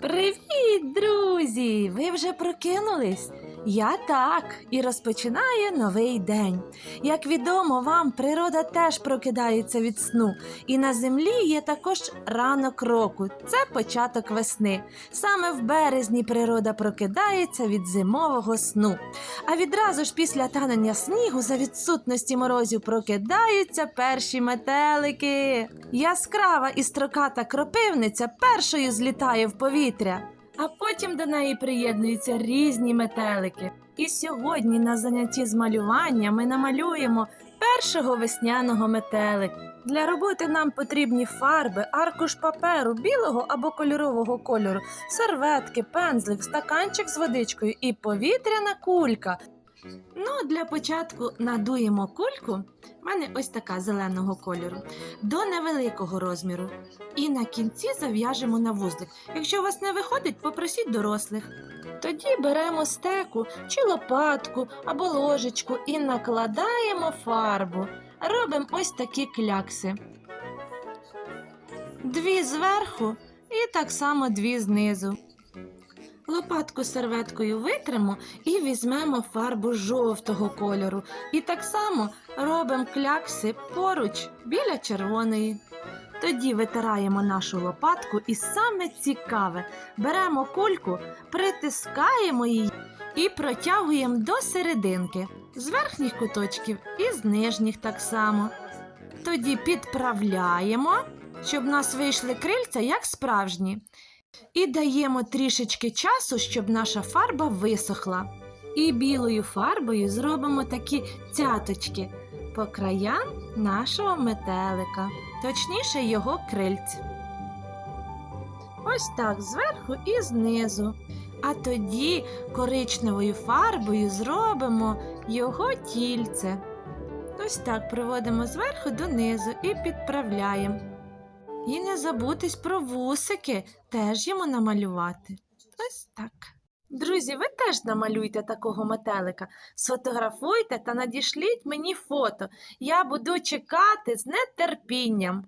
Привіт, друзі! Ви вже прокинулись? Я так і розпочинаю новий день. Як відомо вам, природа теж прокидається від сну, і на землі є також ранок року. Це початок весни. Саме в березні природа прокидається від зимового сну. А відразу ж після танення снігу за відсутності морозів прокидаються перші метелики. Яскрава і строката кропивниця першою злітає в повітря, а потім до неї приєднуються різні метелики. І сьогодні на занятті з малювання ми намалюємо першого весняного метелика. Для роботи нам потрібні фарби, аркуш паперу білого або кольорового кольору, серветки, пензлик, стаканчик з водичкою і повітряна кулька. Ну, для початку надуємо кульку. У мене ось така зеленого кольору до невеликого розміру. І на кінці зав'яжемо на вузлик. Якщо у вас не виходить, попросіть дорослих. Тоді беремо стеку чи лопатку або ложечку і накладаємо фарбу. Робимо ось такі клякси. Дві зверху і так само дві знизу. Лопатку серветкою витримо і візьмемо фарбу жовтого кольору. І так само робимо клякси поруч біля червоної. Тоді витираємо нашу лопатку і саме цікаве, беремо кульку, притискаємо її і протягуємо до серединки, з верхніх куточків і з нижніх так само. Тоді підправляємо, щоб у нас вийшли крильця як справжні. І даємо трішечки часу, щоб наша фарба висохла. І білою фарбою зробимо такі цяточки по краям нашого метелика, точніше його крильць. Ось так зверху і знизу. А тоді коричневою фарбою зробимо його тільце. Ось так проводимо зверху донизу і підправляємо. І не забутись про вусики, теж йому намалювати. Ось так. Друзі, ви теж намалюйте такого метелика, сфотографуйте та надішліть мені фото. Я буду чекати з нетерпінням.